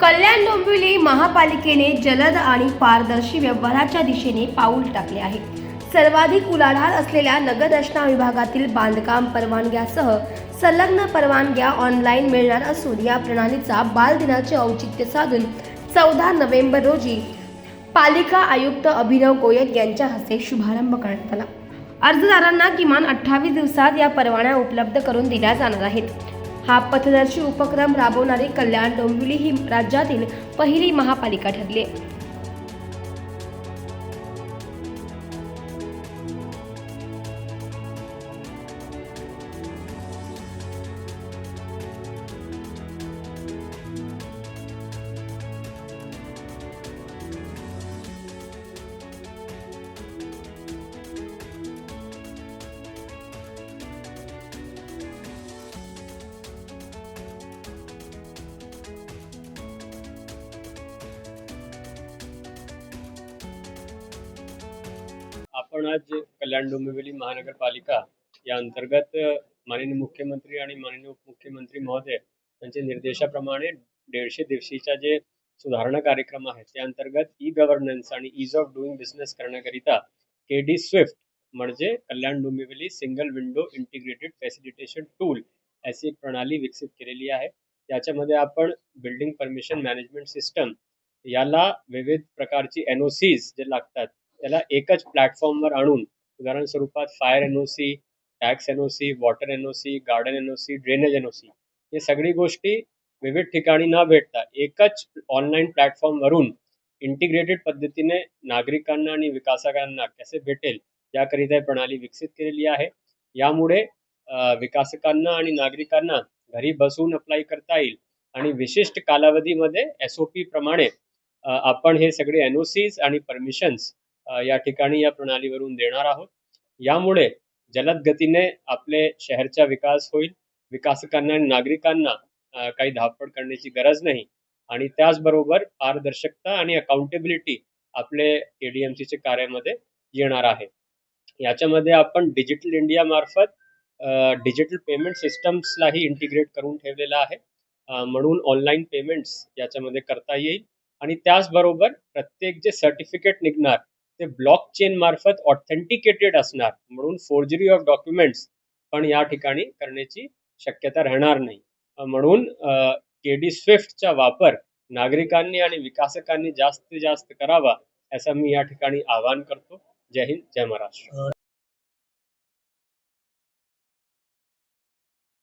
कल्याण डोंबिवली महापालिकेने जलद आणि पारदर्शी व्यवहाराच्या दिशेने पाऊल टाकले आहे. सर्वाधिक उलाढाल असलेल्या नगररचना विभागातील बांधकाम परवानग्यासह संलग्न परवानग्या ऑनलाईन मिळणार असून या प्रणालीचा बालदिनाचे औचित्य साधून चौदा नोव्हेंबर रोजी पालिका आयुक्त अभिनव गोयल यांच्या हस्ते शुभारंभ करण्यात आला. अर्जदारांना किमान अठ्ठावीस दिवसात या परवान्या उपलब्ध करून दिल्या जाणार आहेत. हा पथदर्शी उपक्रम राबवणारी कल्याण डोंबिवली ही राज्यातील पहिली महापालिका ठरली. आपण आज कल्याण डोंबिवली महानगरपालिका या अंतर्गत माननीय मुख्यमंत्री आणि माननीय उपमुख्यमंत्री महोदय यांच्या निर्देशाप्रमाणे दीडशे दिवशीच्या जे सुधारणा कार्यक्रम आहे त्या अंतर्गत ई गव्हर्नन्स आणि इज ऑफ डुईंग बिझनेस करण्याकरिता के डी स्विफ्ट म्हणजे Kalyan Dombivli single window integrated facilitation tool अशी एक प्रणाली विकसित केलेली आहे. याच्यामध्ये आपण बिल्डिंग परमिशन मॅनेजमेंट सिस्टम याला विविध प्रकारची एन ओ सीज जे लागतात त्याला एकच प्लॅटफॉर्मवर आणून उदाहरण स्वरूपात fire N O C tax N O C water N O C garden N O C drainage N O C हे सगळी गोष्टी विविध ठिकाणी न भेटता एकच ऑनलाईन प्लॅटफॉर्मवरून इंटिग्रेटेड पद्धतीने नागरिकांना आणि विकासकांना कसे भेटेल याकरिता ही प्रणाली विकसित केलेली आहे. यामुळे विकासकांना आणि नागरिकांना घरी बसून अप्लाय करता येईल आणि विशिष्ट कालावधीमध्ये एस ओ पी प्रमाणे आपण हे सगळे एन ओ आणि परमिशन्स या ठिकाणी या प्रणालीवरून देणार आहोत. यामुळे जलद गतीने आपले शहरचा विकास होईल. विकासकांना आणि नागरिकांना काही धावपळ करण्याची गरज नाही. आणि त्याचबरोबर पारदर्शकता आणि अकाउंटेबिलिटी आपले केडीएमसीचे कार्यामध्ये येणार आहे. याच्यामध्ये आपण डिजिटल इंडिया मार्फत डिजिटल पेमेंट सिस्टम्सलाही इंटिग्रेट करून ठेवलेलं आहे. म्हणून ऑनलाईन पेमेंट्स याच्यामध्ये करता येईल. आणि त्याचबरोबर प्रत्येक जे सर्टिफिकेट निघणार ते ब्लॉक चेन मार्फत ऑथेंटिकेटेड असणार म्हणून फोर्जरी ऑफ डॉक्युमेंट्स पण या ठिकाणी करण्याची शक्यता राहणार नाही. म्हणून के डी स्विफ्टचा वापर नागरिकांनी आणि विकासकांनी जास्तीत जास्त करावा असं मी या ठिकाणी आवाहन करतो. जय हिंद जय महाराष्ट्र.